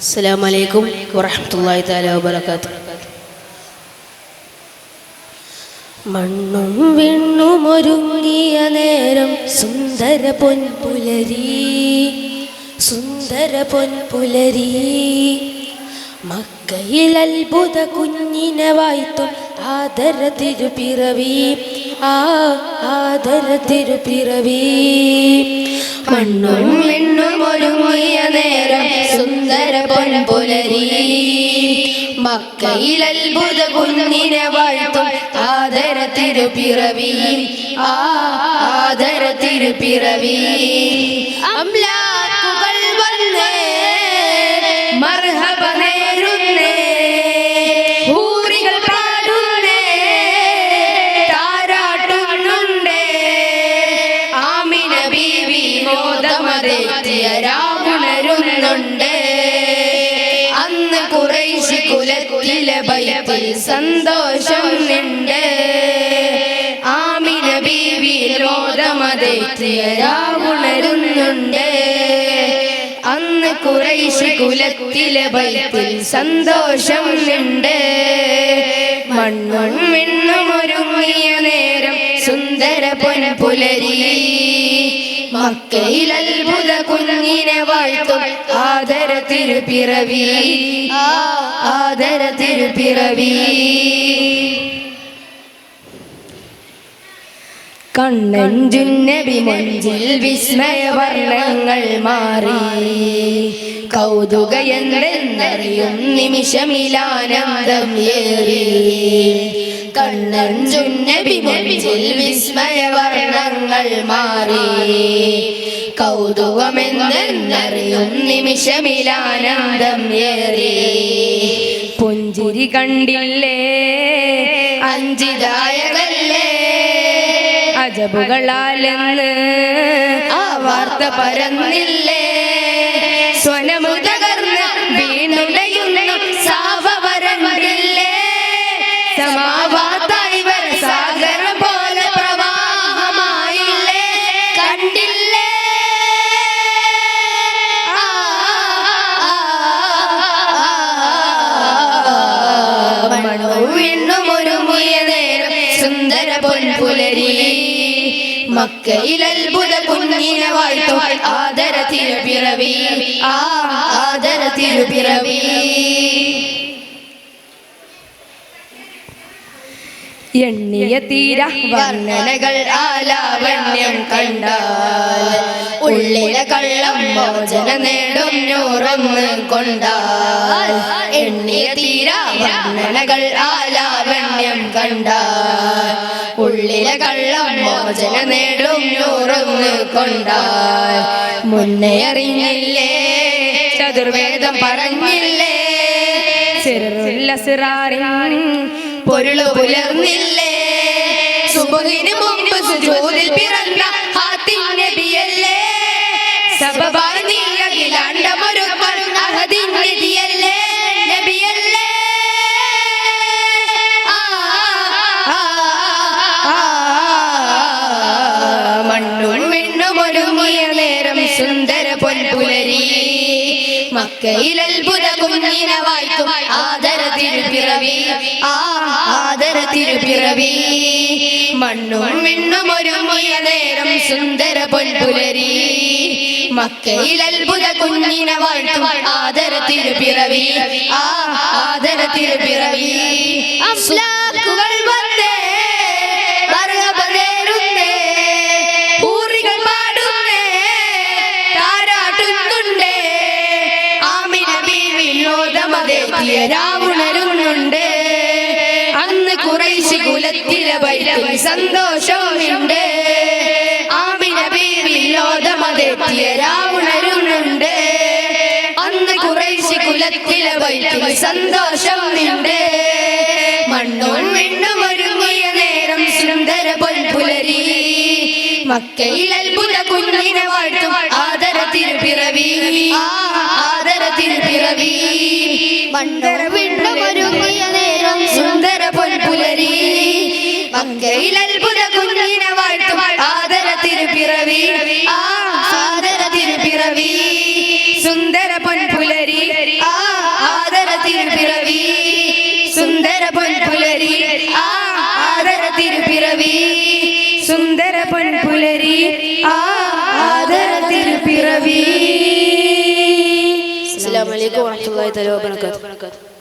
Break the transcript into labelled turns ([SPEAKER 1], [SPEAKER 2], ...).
[SPEAKER 1] അസ്സലാമു അലൈക്കും വറഹ്മത്തുള്ളാഹി തആല വബറകാത്ത് മണ്ണും വിണ്ണും ഒരുങ്ങിയ നേരം സുന്ദര പൊൻപുലരി സുന്ദര പൊൻപുലരി. മക്കയിൽ അത്ഭുത കുഞ്ഞിനെ വായ്ത്തു ആദര തിരുപ്പിറവി ആ ആദര തിരുപ്പിറവി മണ്ണും സുന്ദര പൊൻപുലരി മക്കയിൽ അത്ഭുത കുഞ്ഞിനെ വാഴ്ത്തും ആദര തിരുപ്പിറവി ആദര തിരുപ്പിറവി അംലാക്കുകൾ വന്നേ മർഹബ നേരുന്നേ. ഹൂറികൾ പാടുന്നേ താരാട്ടുന്നുണ്ടേ. ആമിന ബീവി മോദമതെത്തിയ രാവുണരുന്നുണ്ട് കുറേശി കുലത്തിലെ ഭയത്തിൽ സന്തോഷം നിണ്ട് ആമിന ബീവി രാവുണരുന്നുണ്ട്. അന്ന് കുറേശി കുലത്തിലെ ഭയത്തിൽ സന്തോഷം നിണ്ട്. മണ്ണും മിണ്ണും ഒരുങ്ങിയ നേരം സുന്ദര പൊൻപുലരി. മക്കയിൽ അത്ഭുത കുഞ്ഞിനെ വാഴ്ത്തും തിരുപ്പിറവി ആദര തിരുപ്പിറവി കണ്ണഞ്ചുന്നബി മഞ്ചിൽ വിസ്മയ വർണങ്ങൾ മാറി. കൗതുക എന്തെന്നറിയും നിമിഷമിലാനന്ദം ഏറി. കണ്ണഞ്ചുന്നബി വിസ്മയ വർണങ്ങൾ മാറി. കൗതുകമെന്തെന്നറിയും നിമിഷമിലാനന്ദം ഏറി. പുഞ്ചിരി കണ്ടില്ലേ? അഞ്ചിതായകല്ലേ അജബുകളാലെന്ന് ആ വാർത്ത പരന്നില്ലേ? സ്വനമുതകർന്ന് വീണുടയുന്ന സാവ സമാവാത്തായി വര മക്കയിൽ അത്ഭുത കുഞ്ഞിനെ വാഴ്ത്തു. ആദര തിരുപിറവി ആ ആദര തിരുപിറവി എണ്ണിയ തീര വർണനകൾ ആലാവണ്യം കണ്ടാൽ ഉള്ളിലെ കള്ളം മോചന നേടും നൂറൊന്ന് കൊണ്ടാൽ എണ്ണിയ തീര വർണനകൾ ആലാവണ്യം കണ്ടാൽ ഉള്ളിലെ കള്ളം മോചന നേടും നൂറൊന്ന് കൊണ്ടാൽ. മുന്നേ അറിഞ്ഞില്ലേ? ചതുർവേദം പറഞ്ഞില്ലേ? സിറുല്ല സിറാറിൻ പൊരുൾ പുലർന്നില്ലേ? സുബുഹിന് മുമ്പ് സുജൂദിൽ വിണ്ണും നേരം സുന്ദര പൊൻപുലരി. മക്കയിൽ കുഞ്ഞിനെ വായിക്കും ആദര തിരുപ്പിറവി ആ ആദര തിരുപ്പിറവി മണ്ണും മിണ്ണും ഒരു നേരം സുന്ദര പൊൻപുലരി. മക്കയിൽ അത്ഭുത കുഞ്ഞിനെ വാഴ്ത്തും ആദര തിരുപ്പിറവി ആ ആദര അഫ്ലാക്കുകൾ രാവുണരുന്നുണ്ട്. അന്ന് കുറേശ് കുലത്തിലെ വൈദ്യം സന്തോഷമുണ്ട് ആമിന ബീവി ലോകമതെത്തിയ രാവുണരുന്നുണ്ട്. അന്ന് കുറേശ് കുലത്തിലെ വൈദ്യം സന്തോഷമുണ്ട് മണ്ണോൺ വിണ്ണും ഒരുങ്ങിയ നേരം സുന്ദര പൊൽപുലരി മക്കയിൽ അത്ഭുത കുഞ്ഞിനെ വാഴ്ത്തും ആദര തിരുപ്പിറവി ആദര തിരുപ്പിറവി കണ്ടറ വീണ്ടും ഒരുങ്ങിയ നേരം സുന്ദര പൊൻപുലരി മങ്കയിൽ അത്ഭുത കുഞ്ഞിനെ വാഴ്ത്തും ആദര തിരുപ്പിറവി. ആ ആദര തിരുപ്പിറവി. സുന്ദര പൊൻപുലരി ആ ആദര തിരുപ്പിറവി. സുന്ദര പൊൻപുലരി ആ ആദര തിരുപ്പിറവി. സുന്ദര പൊൻപുലരി ആ ആദര തിരുപ്പിറവി.
[SPEAKER 2] അലൈക്കും വറഹ്മത്തുള്ളാഹി തആല വബറകാതുഹു